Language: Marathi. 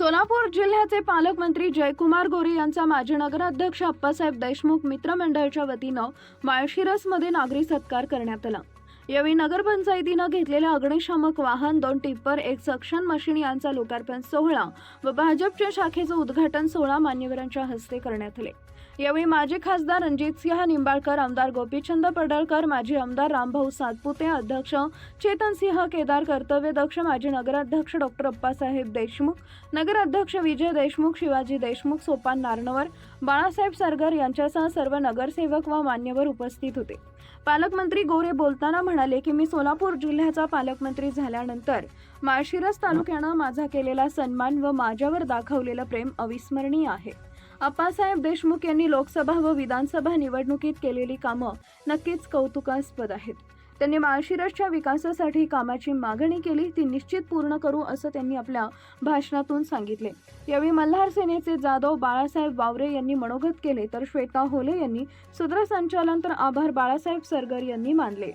सोलापूर जिल्ह्याचे पालकमंत्री जयकुमार गोरे यांचा माजी नगराध्यक्ष अप्पासाहेब देशमुख मित्रमंडळाच्या वतीनं माळशिरसमध्ये नागरी सत्कार करण्यात आला. यावेळी नगरपंचायतीनं घेतलेल्या अग्निशामक वाहन दोन टिप्पर एक सक्षम मशीन यांचा लोकार्पण सोहळा व भाजपच्या शाखेचं उद्घाटन सोहळा मान्यवरांच्या हस्ते करण्यात आले. यावेळी माजी खासदार रणजितसिंह निंबाळकर आमदार गोपीचंद पडळकर माजी आमदार रामभाऊ सातपुते अध्यक्ष चेतनसिंह केदार कर्तव्यदक्ष माजी नगराध्यक्ष डॉक्टर अप्पासाहेब देशमुख नगराध्यक्ष विजय देशमुख शिवाजी देशमुख सोपान नारणवर बाळासाहेब सरगर यांच्यासह सर्व नगरसेवक व मान्यवर उपस्थित होते. पालकमंत्री गोरे बोलताना म्हणाले की मी सोलापूर जिल्ह्याचा पालकमंत्री झाल्यानंतर माळशिरस तालुक्यानं माझा केलेला सन्मान व माझ्यावर दाखवलेलं प्रेम अविस्मरणीय आहे. अप्पासाहेब देशमुख यांनी लोकसभा व विधानसभा निवडणुकीत केलेली कामं नक्कीच कौतुकास्पद आहेत. त्यांनी माळशिरसच्या विकासासाठी कामाची मागणी केली ती निश्चित पूर्ण करू असं त्यांनी आपल्या भाषणातून सांगितले. यावेळी मल्हार सेनेचे जाधव बाळासाहेब वावरे यांनी मनोगत केले तर श्वेता होले यांनी सूत्रसंचालन तर आभार बाळासाहेब सरगर यांनी मानले.